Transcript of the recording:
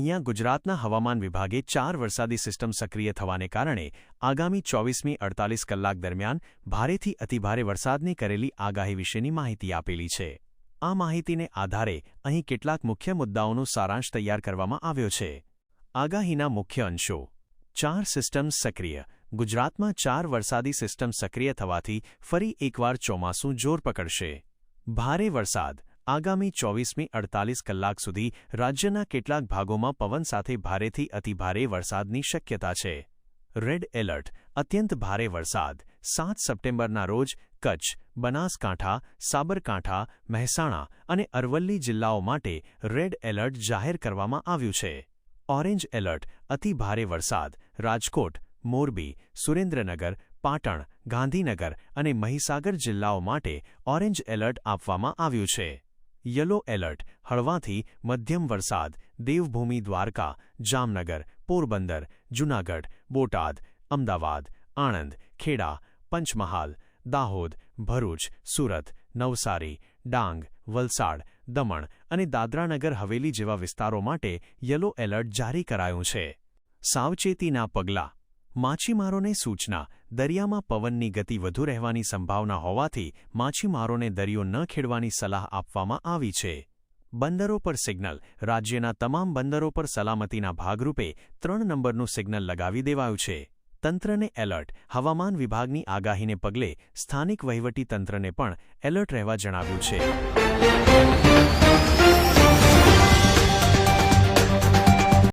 અહીંયા ગુજરાતના હવામાન વિભાગે ચાર વરસાદી સિસ્ટમ સક્રિય થવાને કારણે આગામી ચોવીસમી અડતાલીસ કલાક દરમિયાન ભારેથી અતિભારે વરસાદની કરેલી આગાહી વિશેની માહિતી આપેલી છે. આ માહિતીને આધારે અહીં કેટલાક મુખ્ય મુદ્દાઓનો સારાંશ તૈયાર કરવામાં આવ્યો છે. આગાહીના મુખ્ય અંશો. ચાર સિસ્ટમ્સ સક્રિય. ગુજરાતમાં ચાર વરસાદી સિસ્ટમ સક્રિય થવાથી ફરી એકવાર ચોમાસું જોર પકડશે. ભારે વરસાદ. આગામી ચોવીસમી અડતાલીસ કલાક સુધી રાજ્યના કેટલાક ભાગોમાં પવન સાથે ભારેથી અતિભારે વરસાદની શક્યતા છે. રેડ એલર્ટ અત્યંત ભારે વરસાદ. સાત સપ્ટેમ્બરના રોજ કચ્છ, બનાસકાંઠા, સાબરકાંઠા, મહેસાણા અને અરવલ્લી જિલ્લાઓ માટે રેડ એલર્ટ જાહેર કરવામાં આવ્યું છે. ઓરેન્જ એલર્ટ અતિભારે વરસાદ. રાજકોટ, મોરબી, સુરેન્દ્રનગર, પાટણ, ગાંધીનગર અને મહીસાગર જિલ્લાઓ માટે ઓરેન્જ એલર્ટ આપવામાં આવ્યું છે. યલો એલર્ટ, હળવાથી મધ્યમ વરસાદ, દેવભૂમિ દ્વારકા, જામનગર, પોરબંદર, જૂનાગઢ, બોટાદ, અમદાવાદ, આણંદ, ખેડા, પંચમહાલ, દાહોદ, ભરૂચ, સુરત, નવસારી, ડાંગ, વલસાડ, દમણ અને દાદરાનગર હવેલી જેવા વિસ્તારો માટે યલો એલર્ટ જારી કરાયું છે. સાવચેતીના પગલાં માછીમારોને સૂચના, દરિયામાં પવનની ગતિ વધુ રહેવાની સંભાવના હોવાથી માછીમારોને દરિયો ન ખેડવાની સલાહ આપવામાં આવી છે. બંદરો પર સિગ્નલ, રાજ્યના તમામ બંદરો પર સલામતીના ભાગરૂપે ત્રણ નંબરનું સિગ્નલ લગાવી દેવાયું છે. તંત્રને એલર્ટ, હવામાન વિભાગની આગાહીને પગલે સ્થાનિક વહીવટી તંત્રને પણ એલર્ટ રહેવા જણાવ્યું છે.